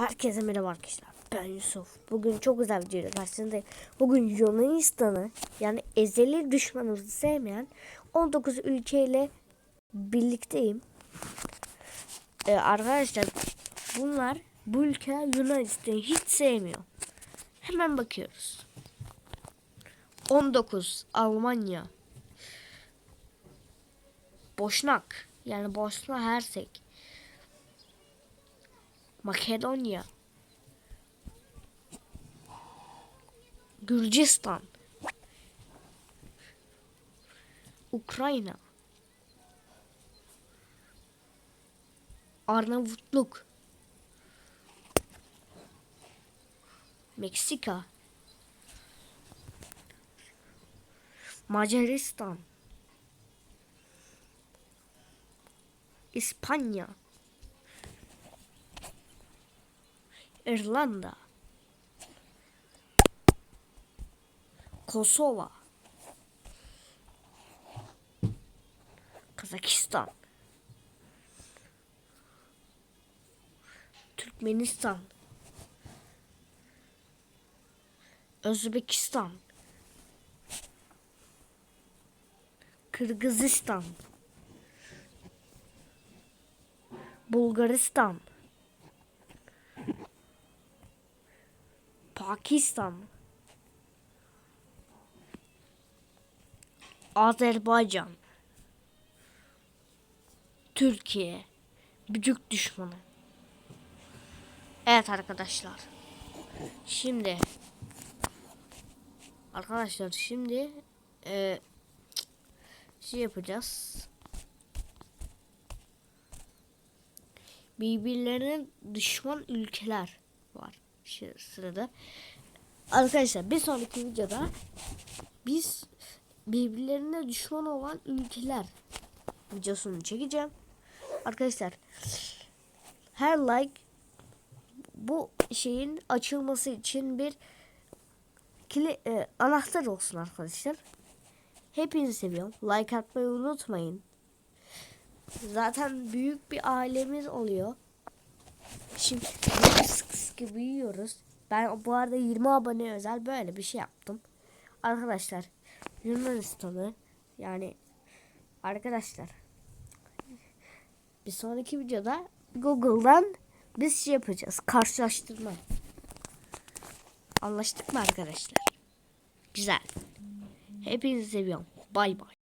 Herkese merhaba arkadaşlar. Ben Yusuf. Bugün çok güzel bir videoyla karşınızdayım. Bugün Yunanistan'ı yani ezeli düşmanımızı sevmeyen 19 ülkeyle birlikteyim. Ee, arkadaşlar bunlar bu ülkeler Yunanistan'ı hiç sevmiyor. Hemen bakıyoruz. 19 Almanya. Boşnak yani Bosna Hersek. Makedonya. Gürcistan. Ukrayna. Arnavutluk. Meksika. Macaristan. İspanya. İrlanda. Kosova. Kazakistan. Türkmenistan. Özbekistan. Kırgızistan. Bulgaristan. Pakistan. Azerbaycan. Türkiye. Büyük düşmanı. Evet arkadaşlar. Şimdi Arkadaşlar şimdi e, şey yapacağız. Birbirlerine düşman ülkeler şu sırada. Arkadaşlar bir sonraki videoda biz birbirlerine düşman olan ülkeler videosunu çekeceğim. Arkadaşlar her like bu şeyin açılması için bir kili, e, anahtar olsun arkadaşlar. Hepinizi seviyorum. Like atmayı unutmayın. Zaten büyük bir ailemiz oluyor. Şimdi sıkı büyüyoruz. Ben bu arada 20 abone özel böyle bir şey yaptım. Arkadaşlar Yunanistan'ı yani arkadaşlar bir sonraki videoda Google'dan biz şey yapacağız. Karşılaştırma. Anlaştık mı arkadaşlar? Güzel. Hepinizi seviyorum. Bay bay.